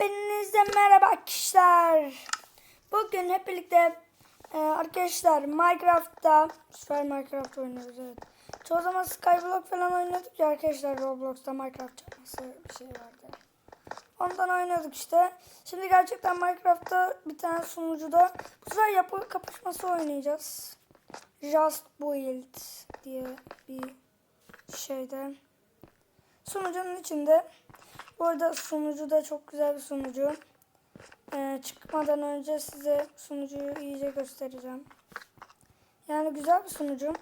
Hepinize merhaba arkadaşlar. Bugün hep birlikte e, arkadaşlar Minecraft'ta Süper Minecraft oynuyoruz evet. Çoğu zaman Skyblock falan oynadık ya arkadaşlar Roblox'ta Minecraft çakması bir şey vardı. Ondan oynadık işte. Şimdi gerçekten Minecraft'ta bir tane sunucuda bu sefer yapı kapışması oynayacağız. Just Build diye bir şeyde. Sunucunun içinde. Bu arada sunucu da çok güzel bir sunucu. Ee, çıkmadan önce size sunucuyu iyice göstereceğim. Yani güzel bir sunucu.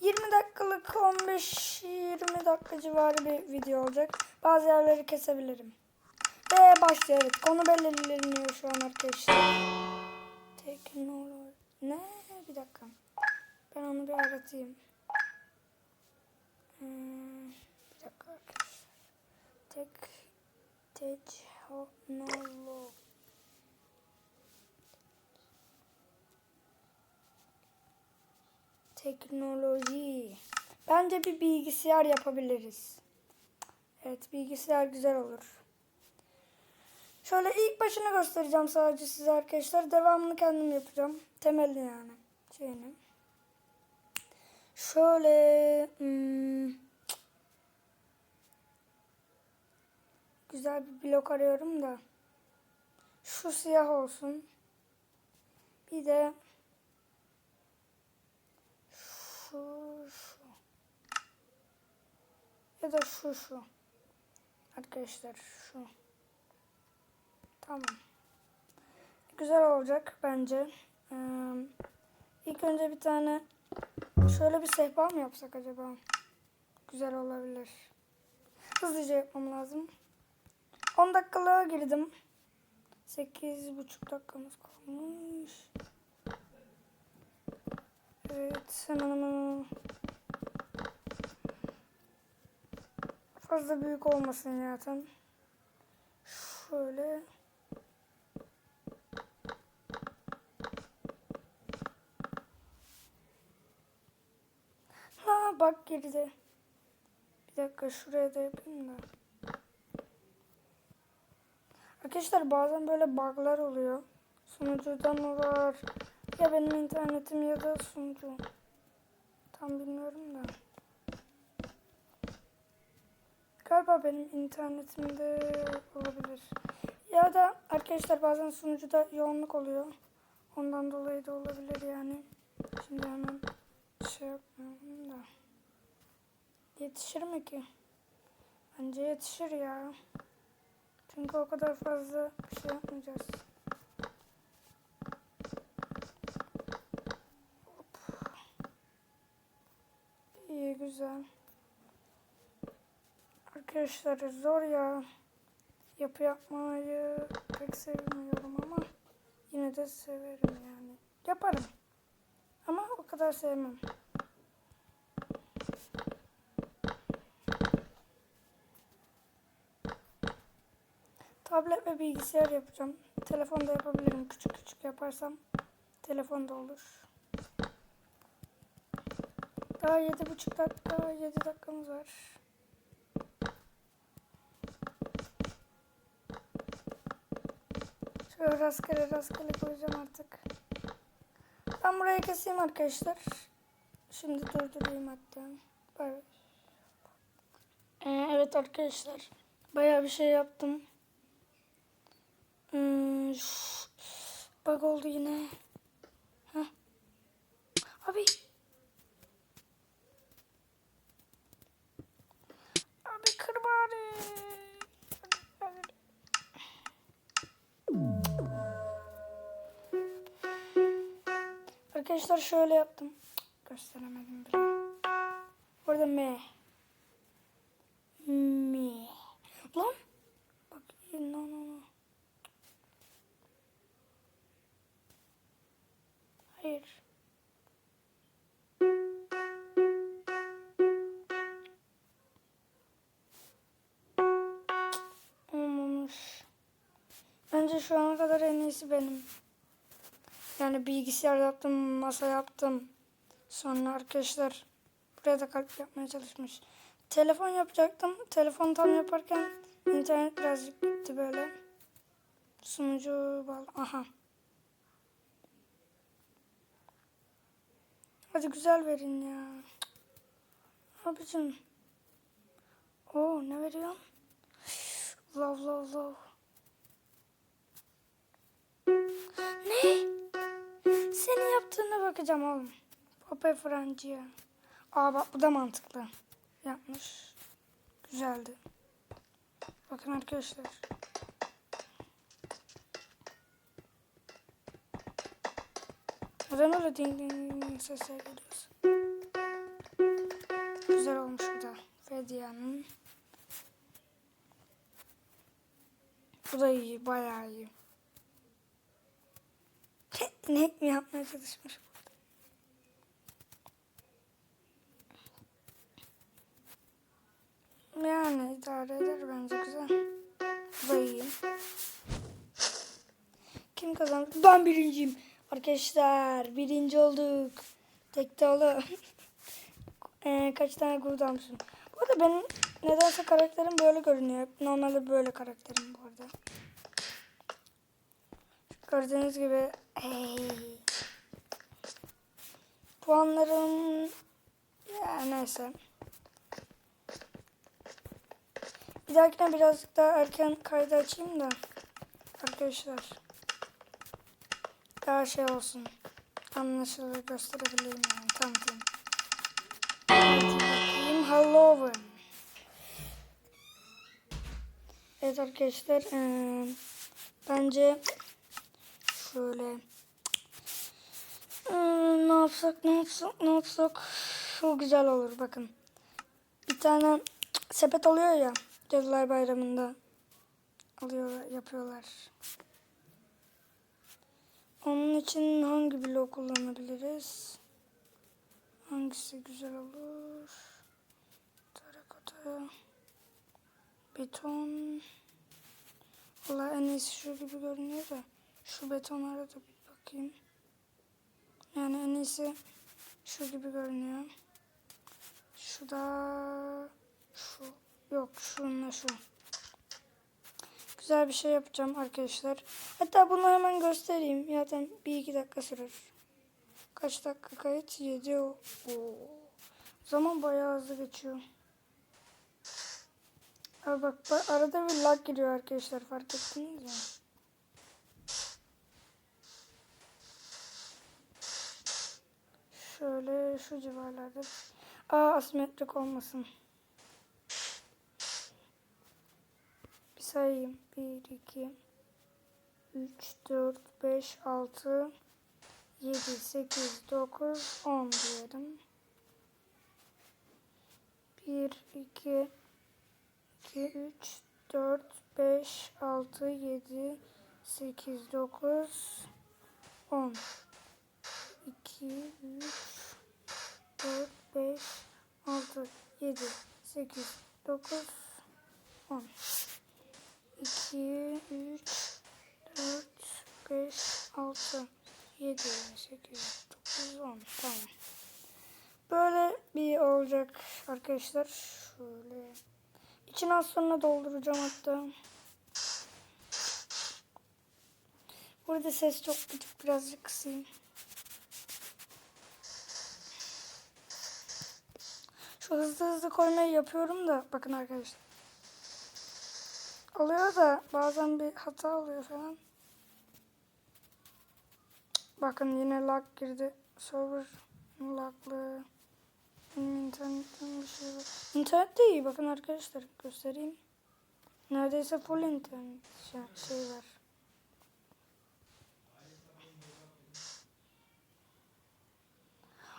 20 dakikalık 15-20 dakika civarı bir video olacak. Bazı yerleri kesebilirim. Ve başlıyor. Evet, konu belirleniyor şu an arkadaşlar. Teknoloji. Ne? Bir dakika. Ben onu bir aratayım. Hmm, bir dakika arkadaşlar. Tek teknoloji. Teknoloji. Bence bir bilgisayar yapabiliriz. Evet bilgisayar güzel olur. Şöyle ilk başını göstereceğim sadece size arkadaşlar. Devamını kendim yapacağım. Temelini yani. Şeyini. Şöyle hmm, güzel bir blok arıyorum da. Şu siyah olsun. Bir de şu şu. Ya da şu şu. Arkadaşlar şu. Tamam. Güzel olacak bence. Ee, ilk önce bir tane şöyle bir sehpa mı yapsak acaba? Güzel olabilir. Hızlıca yapmam lazım 10 dakikalığa girdim 8,5 dakikamız kalmış Evet fazla büyük olmasın zaten. Şöyle Ha bak girdi. Bir dakika şuraya da yapayım da. Arkadaşlar bazen böyle bug'lar oluyor. Sunucudan mı var? Ya benim internetim ya da sunucu. Tam bilmiyorum da. Galiba benim internetimde olabilir. Ya da arkadaşlar bazen sunucuda yoğunluk oluyor. Ondan dolayı da olabilir yani. Şimdi hemen şey yapmıyorum da. Yetişir mi ki? Bence yetişir ya. Çünkü o kadar fazla bir şey yapmayacağız. İyi güzel. Arkadaşlar zor ya. Yapı yapmayı pek sevmiyorum ama yine de severim yani. Yaparım. Ama o kadar sevmem. Tablet ve bilgisayar yapacağım. Telefonda yapabilirim. Küçük küçük yaparsam telefonda olur. Daha yedi buçuk dakika, yedi dakikamız var. Şöyle rastgele rastgele koyacağım artık. Ben buraya keseyim arkadaşlar. Şimdi durdurayım hatta. Bay- Ee, evet arkadaşlar. Bayağı bir şey yaptım. Hmm, bug oldu yine. Heh. Abi. Abi kır bari. Arkadaşlar şöyle yaptım. Gösteremedim bile. Burada. M. Bence şu ana kadar en iyisi benim. Yani bilgisayar yaptım, masa yaptım. Sonra arkadaşlar buraya da kalp yapmaya çalışmış. Telefon yapacaktım. Telefon tam yaparken internet birazcık gitti böyle. Sunucu bağlı. Aha. Hadi güzel verin ya. Abicim. Oo ne veriyorsun? Love love love. Bakacağım oğlum. Pope Francia. Aa bak bu da mantıklı. Yapmış. Güzeldi. Bakın arkadaşlar. Neden öyle ding ding ding sesler? Güzel olmuş bu da. Fedia'nın. Bu da iyi. Bayağı iyi. ne yapmaya çalışmış Yani idare eder bence güzel. Bu. Kim kazandı? Ben birinciyim. Arkadaşlar birinci olduk. Tek dolu. Ee, kaç tane gurur almışım. Bu arada benim nedense karakterim böyle görünüyor. Normalde böyle karakterim bu arada. Gördüğünüz gibi hey. puanlarım ya neyse. Bir dahakine birazcık daha erken kaydı açayım da arkadaşlar daha şey olsun. Anlaşılır gösterebileyim yani tanıtayım. Hadi bakayım Halloween. Evet arkadaşlar eee, bence şöyle ne yapsak ne yapsak ne yapsak şu güzel olur bakın. Bir tane sepet oluyor ya Cadılar Bayramı'nda alıyorlar yapıyorlar. Onun için hangi blok kullanabiliriz? Hangisi güzel olur? Terakota, beton. Valla en iyisi şu gibi görünüyor da şu betonlara da bir bakayım. Yani en iyisi şu gibi görünüyor. Şu da şu. Yok şununla şu. Güzel bir şey yapacağım arkadaşlar. Hatta bunu hemen göstereyim. Zaten bir iki dakika sürer. Kaç dakika kayıt? 7. Oo. Zaman bayağı hızlı geçiyor. Abi bak, bak arada bir lag giriyor arkadaşlar fark ettiniz mi? Şöyle şu civarlarda. Aa asimetrik olmasın. Sayayım. 1, 2, 3, 4, 5, 6, 7, 8, 9, 10 diyelim. 1, 2, 2, 3, 4, 5, 6, 7, 8, 9, 10. 2, 3, 4, 5, 6, 7, 8, 9, 10. 2, 3, 4, 5, 6, 7, 8, 9, 10. Tamam. Böyle bir olacak arkadaşlar. Şöyle. İçini az sonra dolduracağım hatta. Burada ses çok küçük. Birazcık kısayım. Şu hızlı hızlı koymayı yapıyorum da. Bakın arkadaşlar. Oluyor da bazen bir hata oluyor falan. Bakın yine lag girdi. Server laglı. Benim internetten bir şey var. İnternet de iyi bakın arkadaşlar göstereyim. Neredeyse full internet şey, şey var.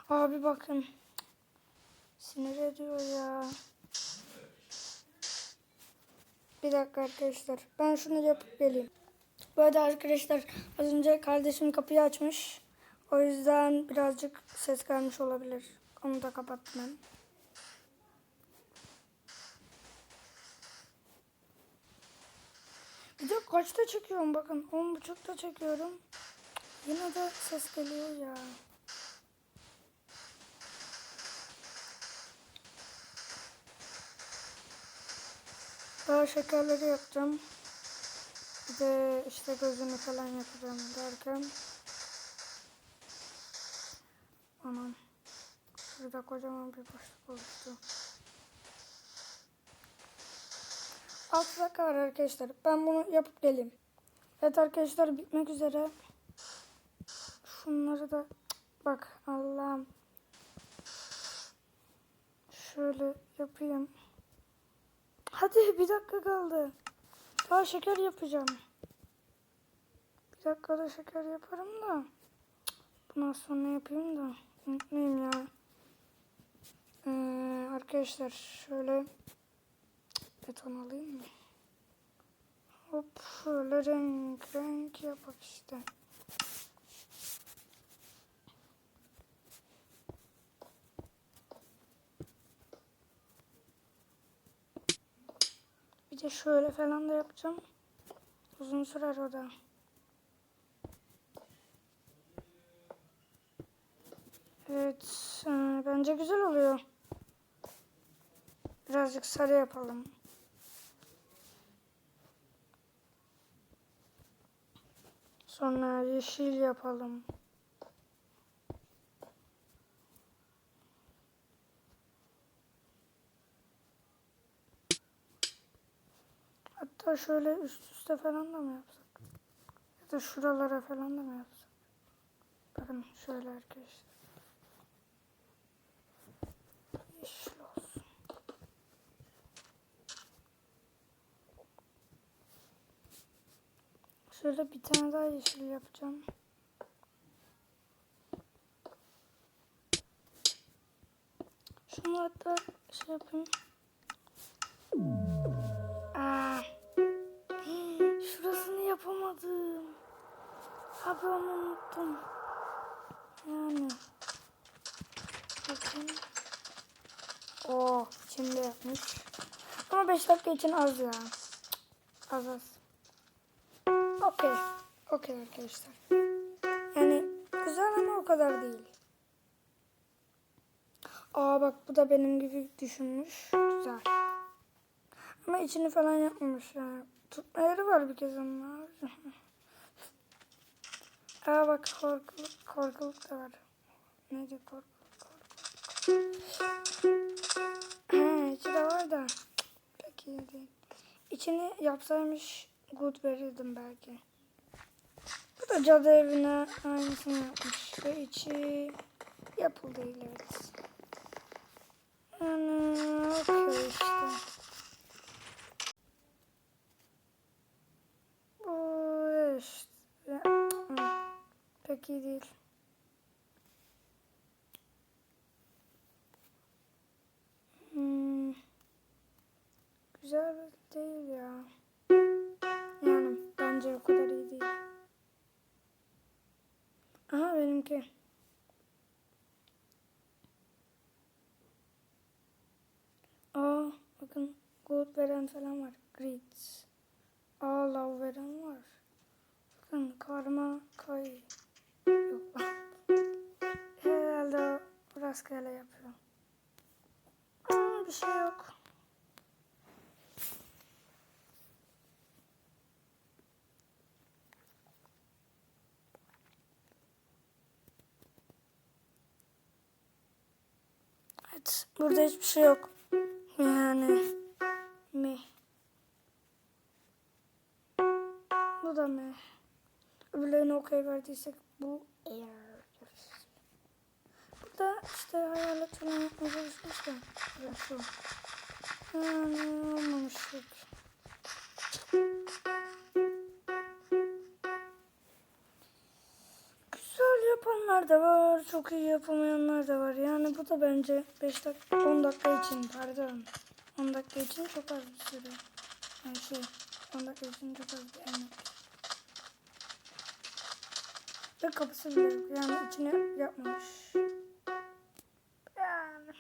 Abi bakın. Sinir ediyor ya. Bir dakika arkadaşlar. Ben şunu yapıp geleyim. Bu arada arkadaşlar az önce kardeşim kapıyı açmış. O yüzden birazcık ses gelmiş olabilir. Onu da kapattım ben. Bir de kaçta çekiyorum bakın. On buçukta çekiyorum. Yine de ses geliyor ya. Daha şekerleri yapacağım. Bir de işte gözünü falan yapacağım derken. Anam. Burada kocaman bir boşluk oluştu. 6 dakika var arkadaşlar. Ben bunu yapıp geleyim. Evet arkadaşlar bitmek üzere. Şunları da bak Allah'ım. Şöyle yapayım. Hadi bir dakika kaldı. Daha şeker yapacağım. Bir dakikada şeker yaparım da. Bundan sonra yapayım da. Unutmayayım ya. Ee, arkadaşlar şöyle beton alayım mı? Hop şöyle renk renk yapak işte. De şöyle falan da yapacağım. Uzun sürer o da. Evet, e, bence güzel oluyor. Birazcık sarı yapalım. Sonra yeşil yapalım. Hatta şöyle üst üste falan da mı yapsak? Ya da şuralara falan da mı yapsak? Bakın şöyle arkadaşlar. Yeşil olsun. Şöyle bir tane daha yeşil yapacağım. Şunu hatta şey yapayım. Aa, şurasını yapamadım. Onu unuttum. Yani. Bakayım. Oo, şimdi yapmış. Ama 5 dakika için az ya. Az az. Okey. Okey arkadaşlar. Yani güzel ama o kadar değil. Aa bak bu da benim gibi düşünmüş. Güzel. Ama içini falan yapmamış yani. Tutma yeri var bir kez ama. Aa bak korkuluk, korkuluk da var. Neydi korkuluk? korkuluk. He içi de var da. Pek iyi değil. İçini yapsaymış good verirdim belki. Bu da cadı evine aynısını yapmış. Ve içi yapıldı evet. Yani okey işte. İşte. Pek iyi değil. Hmm. Güzel değil ya. Yani bence o kadar iyi değil. Aha benimki. Aa bakın gold veren falan var. Grit. Aa love veren var. Bakın karma kay. Yok. Herhalde o rastgele yapıyor. Aa, bir şey yok. Evet, burada hiçbir şey yok. Yani Öbürlerine okey verdiysek bu eğer. Burada işte hayalet falan yapmaya çalışmış da. Şu. Yani olmamışlık. Güzel yapanlar da var, çok iyi yapamayanlar da var. Yani bu da bence 5 dakika, 10 dakika için pardon. 10 dakika için çok az bir süre. Yani şey, 10 dakika için çok az bir emek. Ve kapısı bile yok. Yani içine yapmamış. Yani.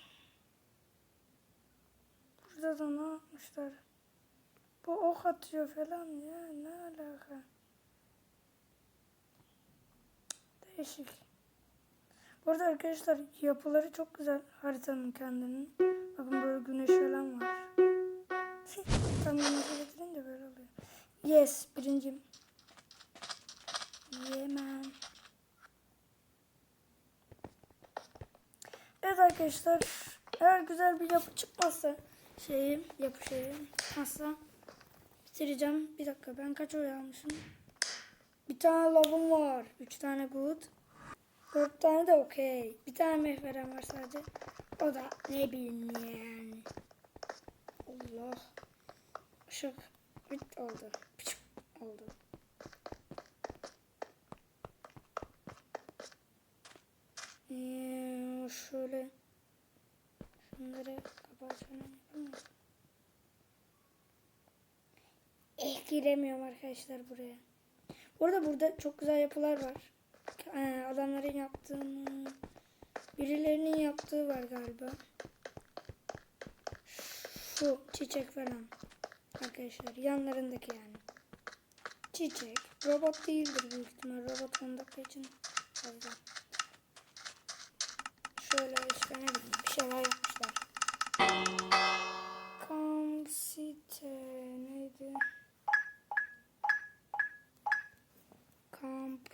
Burada da ne yapmışlar? Bu ok atıyor falan ya. Ne alaka? Değişik. Bu arada arkadaşlar yapıları çok güzel haritanın kendinin. Bakın böyle güneş falan var. Tam güneşe getirince böyle oluyor. Yes birinciyim. Yemem. Evet arkadaşlar. Eğer güzel bir yapı çıkmazsa şeyim yapı şeyim çıkmazsa bitireceğim. Bir dakika ben kaç oy almışım? Bir tane lavım var. Üç tane good. Dört tane de okey. Bir tane mehveren var sadece. O da ne bileyim yani. Allah. Işık bit oldu. Pişik oldu. Ee, şöyle şunları kapatsana yapamaz. Eh giremiyorum arkadaşlar buraya. Bu arada burada çok güzel yapılar var. Ee, adamların yaptığını birilerinin yaptığı var galiba. Şu çiçek falan. Arkadaşlar yanlarındaki yani. Çiçek. Robot değildir büyük ihtimal. Robot 10 dakika için fazla. Şöyle işte ne bileyim bir şeyler yapmışlar. Kamsite neydi? Kamp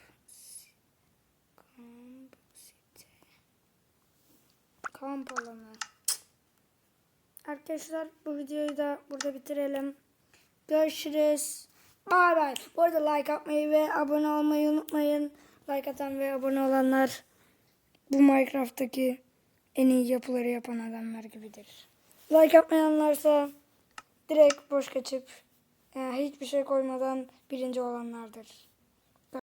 Kamp site Kamp alanı Arkadaşlar bu videoyu da burada bitirelim. Görüşürüz. Bay bay. Bu arada like atmayı ve abone olmayı unutmayın. Like atan ve abone olanlar bu Minecraft'taki en iyi yapıları yapan adamlar gibidir. Like atmayanlarsa direkt boş geçip yani hiçbir şey koymadan birinci olanlardır.